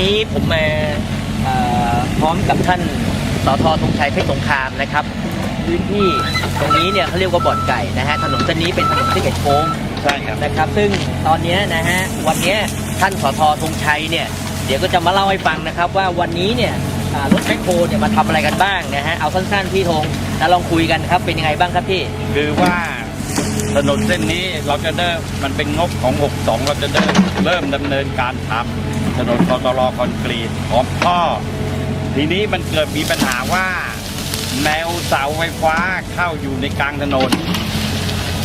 นี้ผมมาเอ่อพร้อมกับท่านสทธงชัยเพชรสงครามนะครับ พื้นที่ตรงนี้เนี่ยเขาเรียกว่าบ่อนไก่นะฮะถนนเส้นนี้เป็นถนนที่เกตโค้งใช่ครับนะครับ ซึ่งตอนเนี้ยนะฮะวันเนี้ยท่านสทธงชัยเนี่ยเดี๋ยวก็จะมาเล่าให้ฟังนะครับ ว่าวันนี้เนี่ยอ่ารถแมคโครเนี่ยมาทำอะไรกันบ้างนะฮะเอาสั้นๆพี่ธงแล้วลองคุยกันครับเป็นยังไงบ้างครับพี่คือว่าถนนเส้นนี้เราจะเริ่มมันเป็นงบของ 62 เราจะเริ่มเริ่มดำเนินการทำ ถนนกตรคอนกรีตพร้อมท่อ ทีนี้มันเกิดมีปัญหาว่า แนวเสาไฟฟ้าเข้าอยู่ในกลางถนน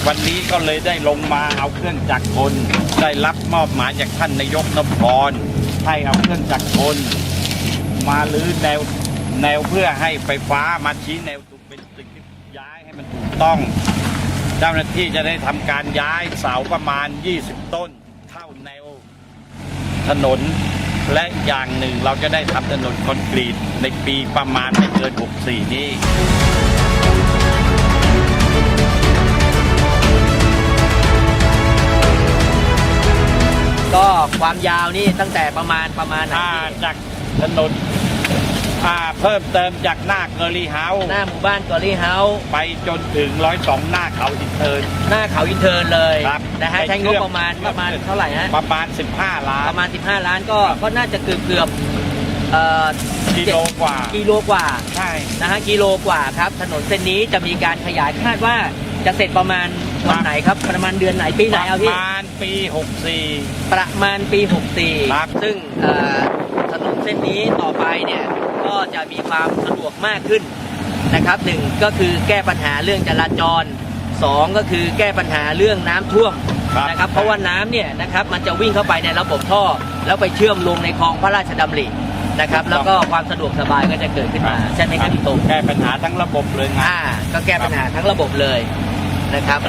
วันนี้ก็เลยได้ลงมาเอาเครื่องจักรกลได้รับมอบหมายจากท่านนายกนพพรให้เอาเครื่องจักรกลมาลื้อแนวแนวเพื่อให้ไฟฟ้ามาชี้แนวถูกเป็นสิ่งที่ย้ายให้มันถูกต้อง เจ้าหน้าที่จะได้ทำการย้ายเสาประมาณ 20 ต้น เข้าแนว ถนน และอย่างหนึ่งเราจะได้ทำถนนคอนกรีตในปีประมาณไม่เกิน 64 นี้ก็ความยาวนี่ตั้งแต่ประมาณประมาณไหนอ่าพี่ จากถนน อ่าเพิ่มเติมจากหน้าเกอรี่เฮาส์หน้าหมู่บ้านกอรี่เฮาส์ไปจนถึงร้อยสองหน้าเขาอินเทอร์ หน้าเขาอินเทอร์เลยครับนะฮะไปใช้งเชื่บอมประมาณประมาณเท่าไหร่ฮะประมาณ 15 ล้าปนระมาณ 15 ล้านก็ก็น่าจะเกือบเกือบเอ่อกิโลกว่ากิโลกว่าใช่นะฮะกิโลกว่าครับ ถนนเส้นนี้จะมีการขยายคาดว่าจะเสร็จประมาณวันไหนครับ ประมาณเดือนไหนปีไหนเอาปพี่ระมาณปี 64 ประมาณปีครับ64ซึ่งเอ่อถนนเส้นนี้ต่อไปเนี่ย ก็จะมีความสะดวกมากขึ้นนะครับหนึ่งก็คือแก้ปัญหาเรื่องจราจรสองก็คือแก้ปัญหาเรื่องน้ำท่วมครับนะครับเพราะว่าน้ำเนี่ยนะครับมันจะวิ่งเข้าไปในระบบท่อ แล้วไปเชื่อมลงในคลองพระราชดำรินะครับแล้วก็ความสะดวกสบายก็จะเกิดขึ้นมาใช่ไหมครับพี่ตรงแก้ปัญหาทั้งระบบเลยงาอ่านก็แก้ปัญหาทั้งระบบเลยนะครับ